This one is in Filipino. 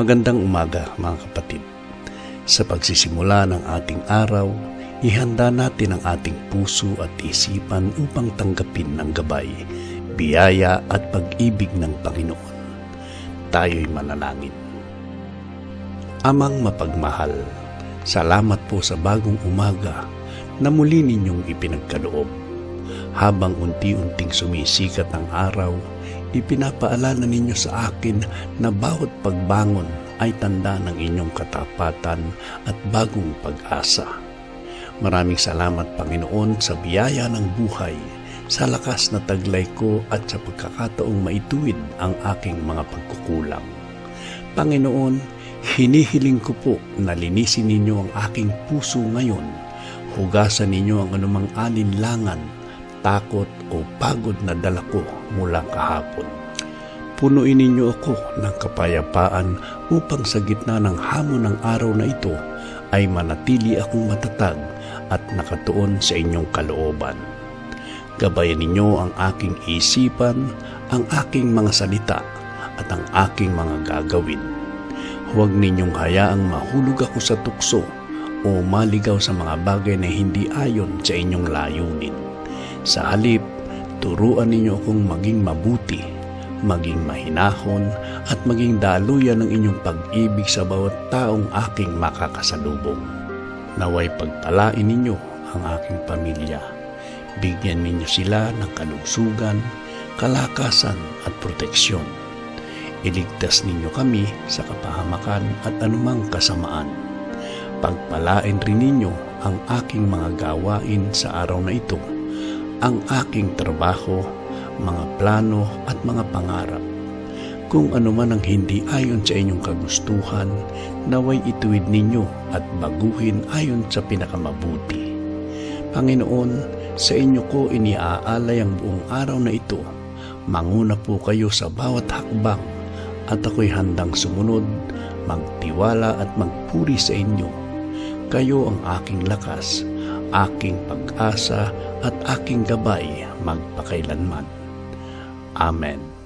Magandang umaga mga kapatid. Sa pagsisimula ng ating araw, ihanda natin ang ating puso at isipan upang tanggapin ng gabay, biyaya at pag-ibig ng Panginoon. Tayo'y manalangin. Amang mapagmahal, salamat po sa bagong umaga na muli ninyong ipinagkaloob. Habang unti-unting sumisikat ang araw, ipinapaalala ninyo sa akin na bawat pagbangon ay tanda ng inyong katapatan at bagong pag-asa. Maraming salamat Panginoon sa biyaya ng buhay, sa lakas na taglay ko at sa pagkakataong maituwid ang aking mga pagkukulang. Panginoon, hinihiling ko po na linisin ninyo ang aking puso ngayon. Hugasan ninyo ang anumang alinlangan, takot o pagod na dala ko mula kahapon. Punuin ninyo ako ng kapayapaan upang sa gitna ng hamon ng araw na ito ay manatili akong matatag at nakatuon sa inyong kalooban. Gabayan ninyo ang aking isipan, ang aking mga salita at ang aking mga gagawin. Huwag ninyong hayaang mahulog ako sa tukso o maligaw sa mga bagay na hindi ayon sa inyong layunin. Sa halip, turuan ninyo akong maging mabuti, maging mahinahon at maging daluyan ng inyong pag-ibig sa bawat taong aking makakasalubong. Naway pagpalain ninyo ang aking pamilya. Bigyan ninyo sila ng kalugsugan, kalakasan at proteksyon. Iligtas ninyo kami sa kapahamakan at anumang kasamaan. Pagpalain rin ninyo ang aking mga gawain sa araw na ito, ang aking trabaho, mga plano at mga pangarap. Kung ano man ang hindi ayon sa inyong kagustuhan, naway ituwid ninyo at baguhin ayon sa pinakamabuti. Panginoon, sa inyo ko iniaalay ang buong araw na ito. Manguna po kayo sa bawat hakbang at ako'y handang sumunod, magtiwala at magpuri sa inyo. Kayo ang aking lakas, aking pag-asa at aking gabay magpakailanman. Amen.